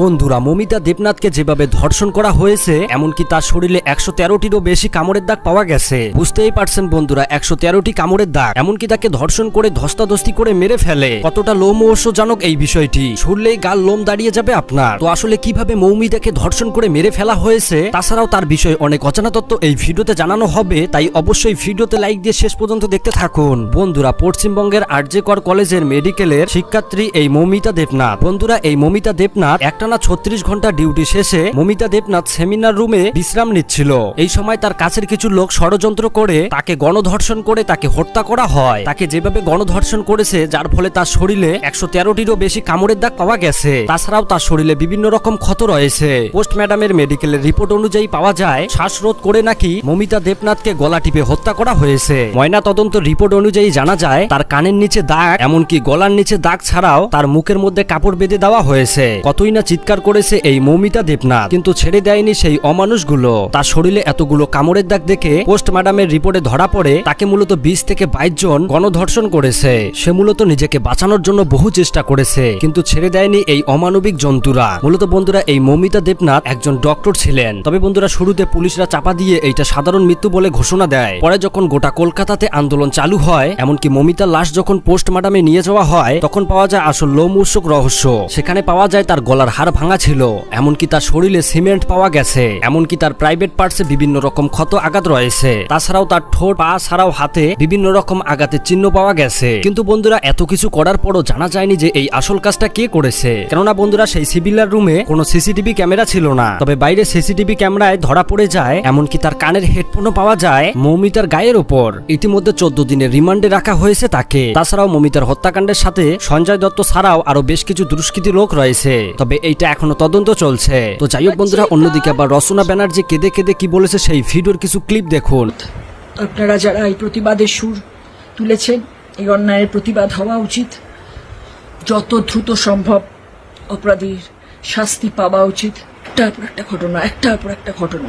বন্ধুরা, মমিতা দেবনাথকে যেভাবে ধর্ষণ করা হয়েছে, এমনকি তার শরীরে একশো তেরোটিরও বেশি কামড়ের দাগ পাওয়া গেছে। বুঝতেই পারছেন বন্ধুরা, একশো তেরোটি কামড়ের দাগ, এমনকি তাকে ধর্ষণ করে ধস্তাধস্তি করে মেরে ফেলে। কতটা লোমহর্ষজনক এই বিষয়টি। শুনলেই গাল লোম দাঁড়িয়ে যাবে আপনার। তো আসলে কীভাবে মৌমিতাকে ধর্ষণ করে মেরে ফেলা হয়েছে, তাছাড়াও তার বিষয়ে অনেক অজানা তত্ত্ব এই ভিডিওতে জানানো হবে, তাই অবশ্যই ভিডিওতে লাইক দিয়ে শেষ পর্যন্ত দেখতে থাকুন। বন্ধুরা, পশ্চিমবঙ্গের আরজেকর কলেজের মেডিকেলের শিক্ষার্থী এই মৌমিতা দেবনাথ। বন্ধুরা, এই মমিতা দেবনাথ একটানা ছত্রিশ ঘণ্টা ডিউটি শেষে মমিতা দেবনাথ সেমিনার রুমে বিশ্রাম নিচ্ছিল। এই সময় তার কাছের কিছু লোক ষড়যন্ত্র করে তাকে গণধর্ষণ করে তাকে হত্যা করা হয়। তাকে যেভাবে গণধর্ষণ করেছে, যার ফলে তার শরীরে একশো তেরোটিরও বেশি কামড়ের দাগ পাওয়া গেছে। তাছাড়াও তার শরীরে বিভিন্ন রকম ক্ষত রয়েছে। পোস্ট ম্যাডামের মেডিকেলের রিপোর্ট অনুযায়ী পাওয়া যায়, শ্বাসরোধ করে নাকি মমিতা দেবনাথকে গলা টিপে হত্যা করা হয়েছে। ময়না তদন্ত রিপোর্ট অনুযায়ী জানা যায়, তার কানের নিচে দাগ, এমনকি গলার নিচে দাগ ছাড়াও তার মুখের মধ্যে কাপড় বেঁধে দেওয়া হয়েছে। কতই না চিৎকার করেছে এই মৌমিতা দেবনাথ। কিন্তু ছেড়ে দেয়নি সেই অমানুষগুলো। তার শরীরে এতগুলো কামড়ের দাগ দেখে পোস্ট ম্যাডামের রিপোর্টে ধরা পড়ে তাকে মূলত বিশ থেকে বাইশ জন গণধর্ষণ করেছে। সে মূলত নিজেকে বাঁচানোর জন্য বহু চেষ্টা করেছে, কিন্তু ছেড়ে দেয়নি এই অমানবিক জন্তুরা। মূলত বন্ধুরা, এই মৌমিতা দেবনাথ একজন ডক্টর ছিলেন। তবে বন্ধুরা, শুরুতে পুলিশরা চাপা দিয়ে এইটা সাধারণ মৃত্যু বলে ঘোষণা দেয়। পরে যখন গোটা কলকাতাতে আন্দোলন চালু হয়, এমনকি মমিতার লাশ যখন পোস্টমার্টামে নিয়ে যাওয়া হয়, তখন পাওয়া যায় আসল লোমূর্ষক রহস্য। সেখানে পাওয়া যায় তার গলার হাড় ভাঙা ছিল, এমনকি তার শরীরে সিমেন্ট পাওয়া গেছে, এমনকি তার প্রাইভেট পার্টসে বিভিন্ন রকম ক্ষত আঘাত রয়েছে। তাছাড়াও তার ঠোঁট, পা ছাড়াও হাতে বিভিন্ন রকম আঘাতের চিহ্ন পাওয়া গেছে। কিন্তু বন্ধুরা, এত কিছু করার পরও জানা যায়নি যে এই আসল কাজটা কে করেছে। কেননা বন্ধুরা, সেই সিভিলার রুমে কোনো সিসিটিভি ক্যামেরা ছিল না। তবে বাইরে সিসিটিভি ক্যামেরায় ধরা পড়ে যায়, এমনকি তার কানের হেডফোনও পাওয়া যায় মৌমিতার গায়ের ওপর ইতিমধ্যে চোদ্দ দিনের রিমান্ডে রাখা হয়েছে তাকে। তাছাড়াও মমিতার হত্যাকাণ্ডের সাথে সঞ্জয় দত্ত ছাড়াও আরও বেশ কিছু দুষ্কৃতী লোক রয়েছে। তবে এইটা এখনও তদন্ত চলছে। তো যাই হোক বন্ধুরা, অন্যদিকে আবার রচনা ব্যানার্জি কেঁদে কেঁদে কি বলেছে সেই ভিডিওর কিছু ক্লিপ দেখুন। আপনারা যারা এই প্রতিবাদের সুর তুলেছেন, এই অন্যায়ের প্রতিবাদ হওয়া উচিত। যত দ্রুত সম্ভব অপরাধীর শাস্তি পাওয়া উচিত। একটার পর একটা ঘটনা, একটার পর একটা ঘটনা।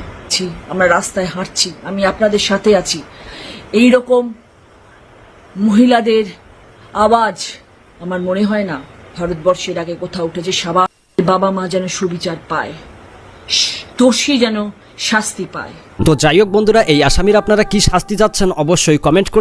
আমরা রাস্তায় হাঁটছি, আমি আপনাদের সাথে আছি। এই রকম মহিলাদের আওয়াজ আমার মনে হয় না, ভারতবর্ষের আগে কোথাও উঠেছে সবার বাবা মা যেন সুবিচার পায়। দোষী যেন শাস্তি পায়। তো যাই হোক বন্ধুরা, এই আসামির আপনারা কি শাস্তি যাচ্ছেন অবশ্যই কমেন্ট করে